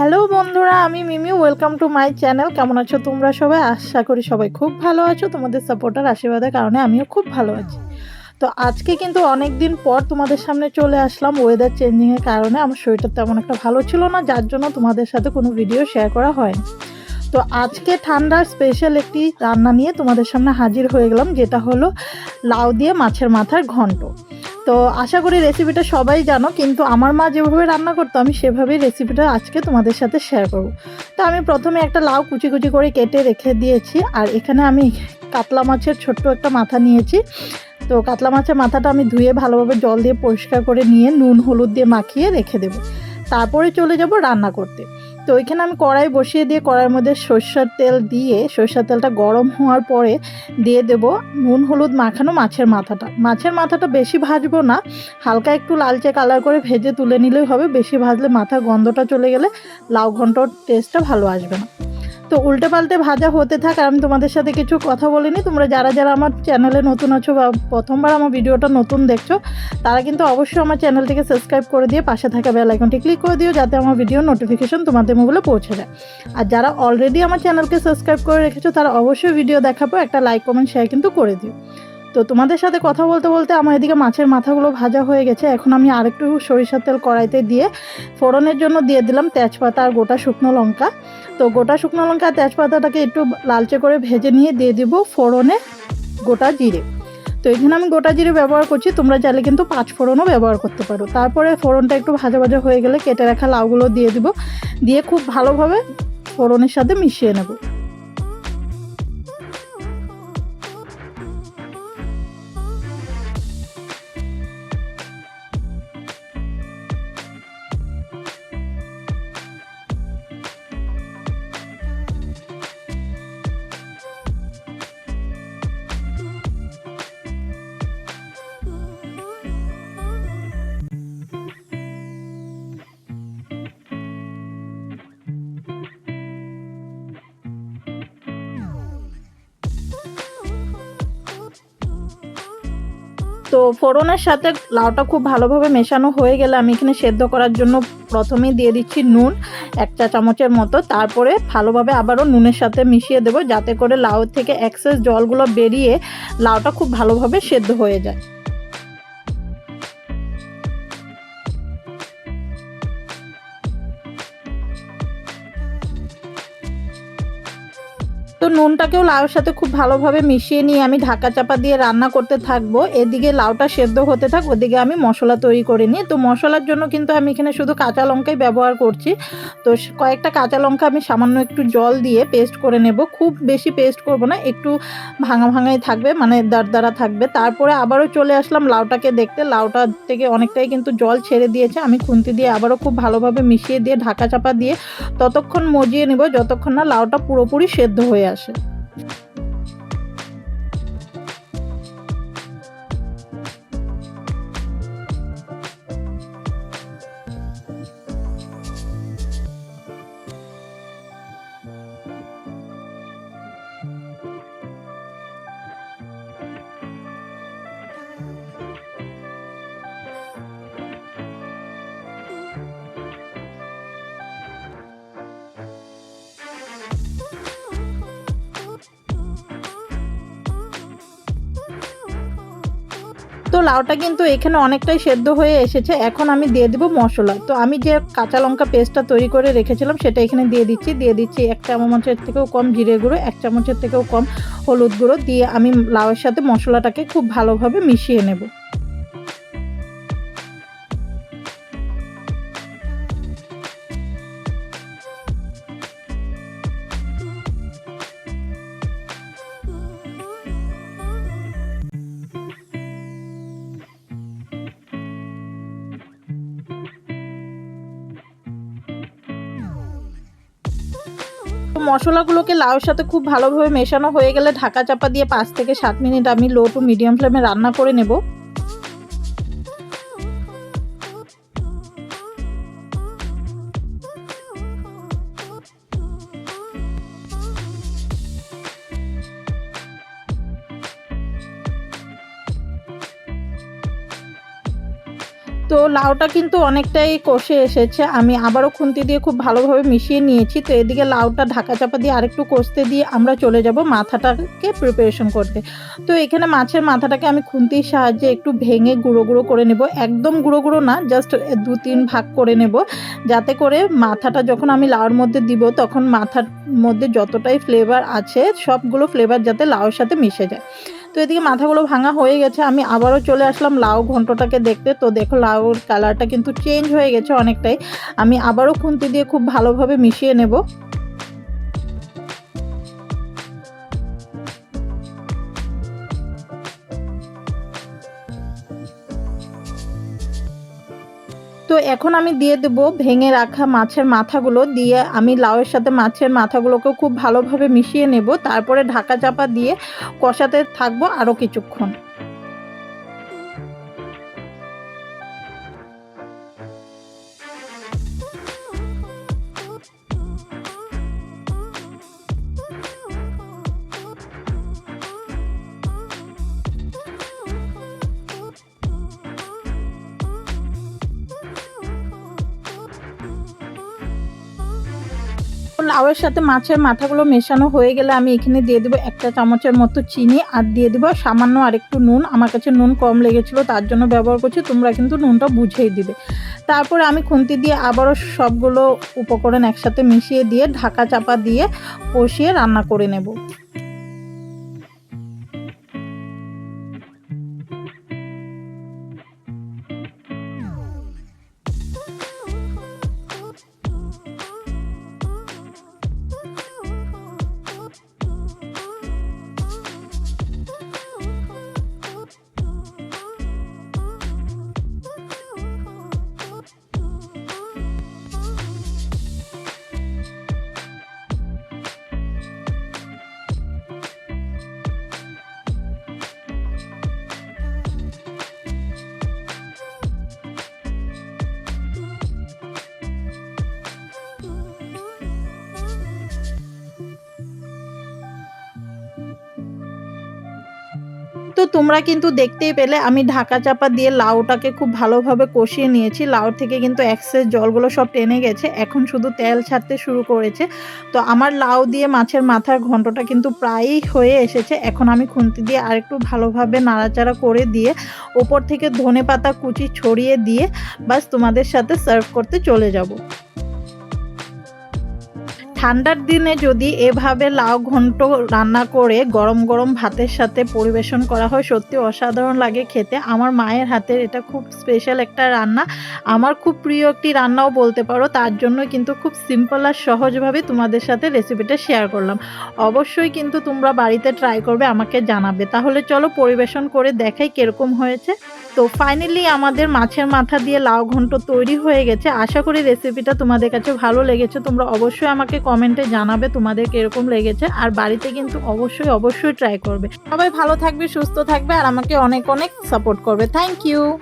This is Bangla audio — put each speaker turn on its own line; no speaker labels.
হ্যালো বন্ধুরা, আমি Mimi welcome to my channel কেমন আছো তোমরা সবাই? আশা করি সবাই খুব ভালো আছো। তোমাদের সাপোর্টার আশীর্বাদের কারণে আমিও খুব ভালো আছি। তো আজকে কিন্তু অনেক দিন পর তোমাদের সামনে চলে আসলাম ওয়েদার চেঞ্জিংয়ের কারণে। আমার শরীরটা তেমন একটা ভালো ছিল না, যার জন্য তোমাদের সাথে কোনো ভিডিও শেয়ার করা হয়নি। তো আজকে ঠান্ডার স্পেশাল একটি রান্না নিয়ে তোমাদের সামনে হাজির হয়ে গেলাম, যেটা হলো লাউ দিয়ে মাছের মাথার ঘন্ট। তো আশা করি রেসিপিটা সবাই জানো, কিন্তু আমার মা যেভাবে রান্না করতো, আমি সেভাবেই রেসিপিটা আজকে তোমাদের সাথে শেয়ার করব। তো আমি প্রথমে একটা লাউ কুচি কুচি করে কেটে রেখে দিয়েছি, আর এখানে আমি কাতলা মাছের ছোট্ট একটা মাথা নিয়েছি। তো কাতলা মাছের মাথাটা আমি ধুয়ে ভালোভাবে জল দিয়ে পরিষ্কার করে নিয়ে নুন, হলুদ দিয়ে মাখিয়ে রেখে দেবো। তারপরে চলে যাব রান্না করতে। তো ওইখানে আমি কড়াই বসিয়ে দিয়ে কড়াইয়ের মধ্যে সর্ষের তেল দিয়ে, সর্ষের তেলটা গরম হওয়ার পরে দিয়ে দেব নুন, হলুদ, মাখানো মাছের মাথাটা। মাছের মাথাটা বেশি ভাজবো না, হালকা একটু লালচে কালার করে ভেজে তুলে নিলেই হবে। বেশি ভাজলে মাথার গন্ধটা চলে গেলে লাউ ঘন্টর টেস্টটা ভালো আসবে না। তো উল্টে পাল্টে ভাজা হতে থাক আমি তোমাদের সাথে কিছু কথা বলিনি। তোমরা যারা যারা আমার চ্যানেলে নতুন আছো বা প্রথমবার আমার ভিডিওটা নতুন দেখছ, তারা কিন্তু অবশ্যই আমার চ্যানেলটিকে সাবস্ক্রাইব করে দিয়ে পাশে থাকা বেল আইকনটি ক্লিক করে দিও, যাতে আমার ভিডিও নোটিফিকেশন তোমাদের মোবাইলে পৌঁছে যায়। আর যারা অলরেডি আমার চ্যানেলকে সাবস্ক্রাইব করে রেখেছো, তারা অবশ্যই ভিডিও দেখাবো, একটা লাইক, কমেন্ট, শেয়ার কিন্তু করে দিও। তো তোমাদের সাথে কথা বলতে বলতে আমার এদিকে মাছের মাথাগুলো ভাজা হয়ে গেছে। এখন আমি আরেকটু সরিষার তেল কড়াইতে দিয়ে ফোড়নের জন্য দিয়ে দিলাম তেজপাতা আর গোটা শুকনো লঙ্কা। তো গোটা শুকনো লঙ্কা তেজপাতাটাকে একটু লালচে করে ভেজে নিয়ে দিয়ে দিব ফোড়নে গোটা জিরে। তো এখানে আমি গোটা জিরে ব্যবহার করছি, তোমরা চাইলে কিন্তু পাঁচ ফোড়নও ব্যবহার করতে পারো। তারপরে ফোড়নটা একটু ভাজা ভাজা হয়ে গেলে কেটে রাখা লাউগুলো দিয়ে দিব। দিয়ে খুব ভালোভাবে ফোড়নের সাথে মিশিয়ে নেব। তো ফোড়নের সাথে লাউটা খুব ভালোভাবে মেশানো হয়ে গেলে আমি এখানে সেদ্ধ করার জন্য প্রথমেই দিয়ে দিচ্ছি নুন, এক চা চামচের মতো। তারপরে ভালোভাবে আবারও নুনের সাথে মিশিয়ে দেবো যাতে করে লাউ থেকে এক্সেস জলগুলো বেরিয়ে লাউটা খুব ভালোভাবে সেদ্ধ হয়ে যায়। নুনটাকেও লাউয়ের সাথে খুব ভালোভাবে মিশিয়ে নিয়ে আমি ঢাকা চাপা দিয়ে রান্না করতে থাকব। এদিকে লাউটা সেদ্ধ হতে থাক, ওদিকে আমি মশলা তৈরি করে নিই। তো মশলার জন্য কিন্তু আমি এখানে শুধু কাঁচা লঙ্কাই ব্যবহার করছি। তো কয়েকটা কাঁচা লঙ্কা আমি সামান্য একটু জল দিয়ে পেস্ট করে নেব। খুব বেশি পেস্ট করব না, একটু ভাঙা ভাঙাই থাকবে মানে দাঁড় থাকবে। তারপরে আবারও চলে আসলাম লাউটাকে দেখতে। লাউটা থেকে অনেকটাই কিন্তু জল ছেড়ে দিয়েছে। আমি খুন্তি দিয়ে আবারও খুব ভালোভাবে মিশিয়ে দিয়ে ঢাকা চাপা দিয়ে ততক্ষণ মজিয়ে নেব, যতক্ষণ না লাউটা পুরোপুরি সেদ্ধ হয়ে আসে। です。তো লাউটা কিন্তু এখানে অনেকটাই সেদ্ধ হয়ে এসেছে। এখন আমি দিয়ে দেবো মশলা। তো আমি যে কাঁচা লঙ্কা পেস্টটা তৈরি করে রেখেছিলাম, সেটা এখানে দিয়ে দিচ্ছি। দিয়ে দিচ্ছি এক চামচের থেকেও কম জিরে গুঁড়ো, এক চামচের থেকেও কম হলুদ গুঁড়ো। দিয়ে আমি লাউয়ের সাথে মশলাটাকে খুব ভালোভাবে মিশিয়ে নেব। মশলাগুলোকে লাউয়ের সাথে খুব ভালোভাবে মেশানো হয়ে গেলে ঢাকা চাপা দিয়ে পাঁচ থেকে সাত মিনিট আমি লো টু মিডিয়াম ফ্লেমে রান্না করে নেব। তো লাউটা কিন্তু অনেকটাই কষে এসেছে। আমি আবারও খুন্তি দিয়ে খুব ভালোভাবে মিশিয়ে নিয়েছি। তো এদিকে লাউটা ঢাকা চাপা দিয়ে আরেকটু কষতে দিয়ে আমরা চলে যাব মাথাটাকে প্রিপারেশন করতে। তো এখানে মাছের মাথাটাকে আমি খুন্তির সাহায্যে একটু ভেঙে গুঁড়ো গুঁড়ো করে নেব। একদম গুঁড়ো গুঁড়ো না জাস্ট দু তিন ভাগ করে নেব। যাতে করে মাথাটা যখন আমি লাউর মধ্যে দিব, তখন মাথার মধ্যে যতটাই ফ্লেভার আছে, সবগুলো ফ্লেভার যাতে লাউর সাথে মিশে যায়। তো এদিকে মাথাগুলো ভাঙা হয়ে গেছে। আমি আবারও চলে আসলাম লাউ ঘন্টটাকে দেখতে। তো দেখো লাউর কালারটা কিন্তু চেঞ্জ হয়ে গেছে অনেকটাই। আমি আবারও খুন্তি দিয়ে খুব ভালোভাবে মিশিয়ে নেব। এখন আমি দিয়ে দেবো ভেঙে রাখা মাছের মাথাগুলো দিয়ে আমি লাউয়ের সাথে মাছের মাথাগুলোকে খুব ভালোভাবে মিশিয়ে নেব। তারপরে ঢাকা চাপা দিয়ে কষাতে থাকব আরও কিছুক্ষণ। লাউয়ের সাথে মাছের মাথাগুলো মেশানো হয়ে গেলে আমি এখানে দিয়ে দেবো একটা চামচের মতো চিনি আর দিয়ে দেবো সামান্য আরেকটু নুন। আমার কাছে নুন কম লেগেছিলো, তার জন্য ব্যবহার করছি, তোমরা কিন্তু নুনটা বুঝেই দিবে। তারপরে আমি খুন্তি দিয়ে আবারও সবগুলো উপকরণ একসাথে মিশিয়ে দিয়ে ঢাকা চাপা দিয়ে কষিয়ে রান্না করে নেব। তো তোমরা কিন্তু দেখতেই পেলে, আমি ঢাকা চাপা দিয়ে লাউটাকে খুব ভালোভাবে কষিয়ে নিয়েছি। লাউ থেকে কিন্তু এক্সেস জলগুলো সব টেনে গেছে। এখন শুধু তেল ছাড়তে শুরু করেছে। তো আমার লাউ দিয়ে মাছের মাথার ঘন্টটা কিন্তু প্রায়ই হয়ে এসেছে। এখন আমি খুন্তি দিয়ে আরেকটু ভালোভাবে নাড়াচাড়া করে দিয়ে ওপর থেকে ধনে পাতা কুচি ছড়িয়ে দিয়ে বাস তোমাদের সাথে সার্ভ করতে চলে যাব। ঠান্ডার দিনে যদি এভাবে লাউ ঘন্ট রান্না করে গরম গরম ভাতের সাথে পরিবেশন করা হয়, সত্যি অসাধারণ লাগে খেতে। আমার মায়ের হাতের এটা খুব স্পেশাল একটা রান্না। আমার খুব প্রিয় একটি রান্নাও বলতে পারো, তার জন্য কিন্তু খুব সিম্পল আর সহজভাবে তোমাদের সাথে রেসিপিটা শেয়ার করলাম। অবশ্যই কিন্তু তোমরা বাড়িতে ট্রাই করবে, আমাকে জানাবে। তাহলে চলো পরিবেশন করে দেখাই কীরকম হয়েছে। তো ফাইনালি আমাদের মাছের মাথা দিয়ে লাউ ঘন্ট তৈরি হয়ে গেছে। আশা করি রেসিপিটা তোমাদের কাছে ভালো লেগেছে। তোমরা অবশ্যই আমাকে কমেন্টে জানাবে তোমাদের কীরকম লেগেছে। আর বাড়িতে কিন্তু অবশ্যই অবশ্যই ট্রাই করবে। সবাই ভালো থাকবে, সুস্থ থাকবে, আর আমাকে অনেক অনেক সাপোর্ট করবে। Thank you